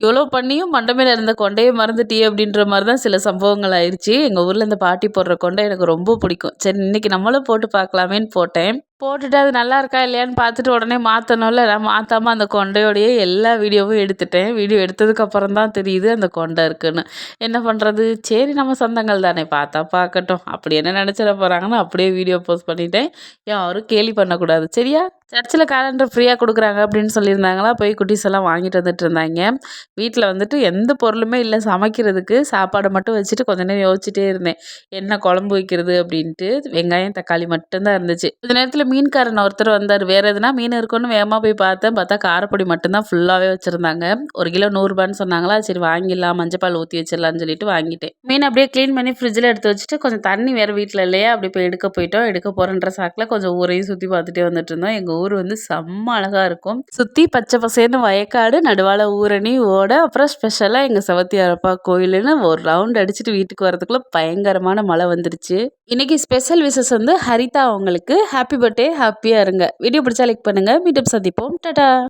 இவ்வளோ பண்ணியும் மண்டமையில் இருந்த கொண்டையை மறந்துட்டியே அப்படின்ற மாதிரி தான் சில சம்பவங்கள் ஆயிடுச்சு எங்கள் ஊரில் இந்த பாட்டி போடுற கொண்டை எனக்கு ரொம்ப பிடிக்கும். சரி இன்றைக்கி நம்மளும் போட்டு பார்க்கலாமேன்னு போட்டேன். போட்டுட்டு அது நல்லா இருக்கா இல்லையான்னு பார்த்துட்டு உடனே மாற்றணும்ல நான் மாற்றாம அந்த கொண்டையோடையே எல்லா வீடியோவும் எடுத்துட்டேன். வீடியோ எடுத்ததுக்கப்புறம் தான் தெரியுது அந்த கொண்டை இருக்குன்னு. என்ன பண்ணுறது சரி நம்ம சொந்தங்கள் தானே. பார்த்தா பார்க்கட்டும். அப்படி என்ன நினச்சிட போகிறாங்கன்னு அப்படியே வீடியோ போஸ்ட் பண்ணிட்டேன். யாரும் கேலி பண்ணக்கூடாது. சரியா? சர்ச்சில் கேலண்டர் ஃப்ரீயாக கொடுக்குறாங்க அப்படின்னு சொல்லியிருந்தாங்களா? போய் குட்டீஸ் எல்லாம் வாங்கிட்டு வந்துட்டு இருந்தாங்க. வீட்டில் வந்துட்டு எந்த பொருளுமே இல்லை. சமைக்கிறதுக்கு சாப்பாடு மட்டும் வச்சுட்டு கொஞ்ச நேரம் யோசிச்சுட்டே இருந்தேன். என்ன குழம்பு வைக்கிறது அப்படின்ட்டு. வெங்காயம் தக்காளி மட்டும்தான் இருந்துச்சு. இந்த நேரத்தில் மீன்காரன் ஒருத்தர் வந்தார். வேறு எதுனா மீன் இருக்குன்னு வேகமாக போய் பார்த்தேன். பார்த்தா காரப்பொடி மட்டும்தான் ஃபுல்லாகவே வச்சுருந்தாங்க. ஒரு கிலோ நூறுரூபான்னு சொன்னாங்களா சரி வாங்கிடலாம் மஞ்சப்பால் ஊற்றி வச்சிடலான்னு சொல்லிட்டு வாங்கிட்டேன். மீன் அப்படியே க்ளீன் பண்ணி ஃப்ரிட்ஜில் எடுத்து வச்சுட்டு கொஞ்சம் தண்ணி வேறு வீட்டில் இல்லையா அப்படி போய் எடுக்க போயிட்டோம். எடுக்க போகிறன்ற சாக்கில் கொஞ்சம் ஊரையும் சுற்றி பார்த்துட்டே வந்துட்டு இருந்தோம். எங்கள் ஊர் வந்து செம்ம அழகாக இருக்கும். சுற்றி பச்சை பசேன்னு வயக்காடு நடுவால ஊரணி ஓட அப்புறம் ஸ்பெஷலாக எங்கள் சவத்தியாரப்பா கோயிலுன்னு ஒரு ரவுண்ட் அடிச்சுட்டு வீட்டுக்கு வரதுக்குள்ளே பயங்கரமான மழை வந்துருச்சு. இன்னைக்கு ஸ்பெஷல் விசஸ் வந்து ஹரிதா அவங்களுக்கு. ஹாப்பி பர்த்டே ஹாப்பியாக இருங்க. வீடியோ பிடிச்சா லைக் பண்ணுங்கள் மீண்டும் சந்திப்போம். டாடா!